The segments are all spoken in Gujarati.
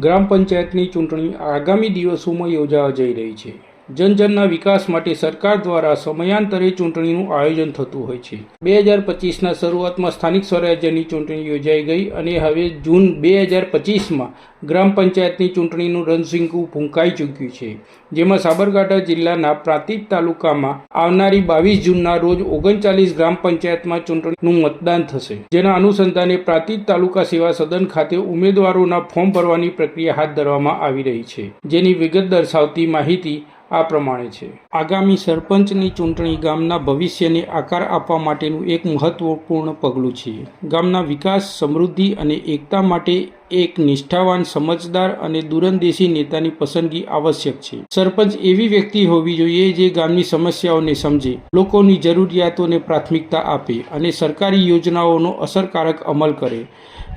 ગ્રામ પંચાયતની ચૂંટણી આગામી દિવસોમાં યોજાવા જઈ રહી છે. જનજનના વિકાસ માટે સરકાર દ્વારા સમયાંતરે ચૂંટણીનું આયોજન થતું હોય છે. બે હજાર પચીસના શરૂઆતમાં સ્થાનિક સ્વરાજ્યની ચૂંટણી યોજાઈ ગઈ અને હવે જૂન બે હજાર પચીસમાં ગ્રામ પંચાયતની ચૂંટણીનું રણસિંકું ફૂંકાઈ ચૂક્યું છે. જેમાં સાબરકાંઠા જિલ્લાના પ્રાંતિજ તાલુકામાં આવનારી બાવીસ જૂનના રોજ ઓગણચાલીસ ગ્રામ પંચાયતમાં ચૂંટણીનું મતદાન થશે. જેના અનુસંધાને પ્રાંતિજ તાલુકા સેવા સદન ખાતે ઉમેદવારોના ફોર્મ ભરવાની પ્રક્રિયા હાથ ધરવામાં આવી રહી છે. જેની વિગત દર્શાવતી માહિતી આ પ્રમાણે છે. આગામી સરપંચની ચૂંટણી ગામના ભવિષ્યને આકાર આપવા માટેનું એક મહત્વપૂર્ણ પગલું છે. ગામના વિકાસ, સમૃદ્ધિ અને એકતા માટે એક નિષ્ઠાવાન, સમજદાર અને દૂરંદેશી નેતાની પસંદગી આવશ્યક છે. સરપંચ એવી વ્યક્તિ હોવી જોઈએ જે ગામની સમસ્યાઓને સમજે, લોકોની જરૂરિયાતોને પ્રાથમિકતા આપે અને સરકારી યોજનાઓનો અસરકારક અમલ કરે.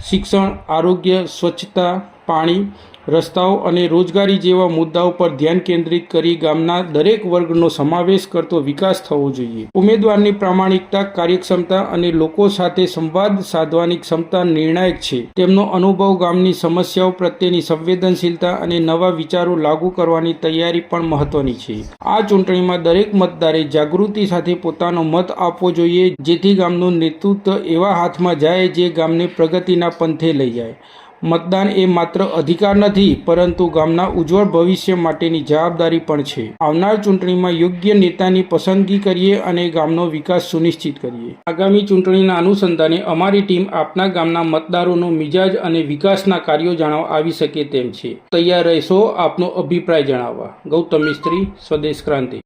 શિક્ષણ, આરોગ્ય, સ્વચ્છતા પાણી, રસ્તાઓ અને રોજગારી જેવા મુદ્દાઓ પર ધ્યાન કેન્દ્રિત કરી ગામના દરેક વર્ગનો સમાવેશ કરતો વિકાસ થવો જોઈએ. ઉમેદવારની પ્રામાણિકતા, કાર્યક્ષમતા અને લોકો સાથે સંવાદ સાધવાની ક્ષમતા નિર્ણાયક છે. તેમનો અનુભવ ગામની સમસ્યાઓ પ્રત્યેની સંવેદનશીલતા અને નવા વિચારો લાગુ કરવાની તૈયારી પણ મહત્વની છે. આ ચૂંટણીમાં દરેક મતદારે જાગૃતિ સાથે પોતાનો મત આપવો જોઈએ, જેથી ગામનું નેતૃત્વ એવા હાથમાં જાય જે ગામને પ્રગતિના પંથે લઈ જાય. મતદાન એ માત્ર અધિકાર નથી, પરંતુ ગામના ઉજ્જવળ ભવિષ્ય માટેની જવાબદારી પણ છે. આવનાર ચૂંટણીમાં યોગ્ય નેતાની પસંદગી કરીએ અને ગામનો વિકાસ સુનિશ્ચિત કરીએ. આગામી ચૂંટણીના અનુસંધાને અમારી ટીમ આપના ગામના મતદારોનો મિજાજ અને વિકાસના કાર્યો જાણવા આવી શકે તેમ છે. તૈયાર રહેશો આપનો અભિપ્રાય જણાવવા. ગૌતમ મિસ્ત્રી, સ્વદેશ ક્રાંતિ.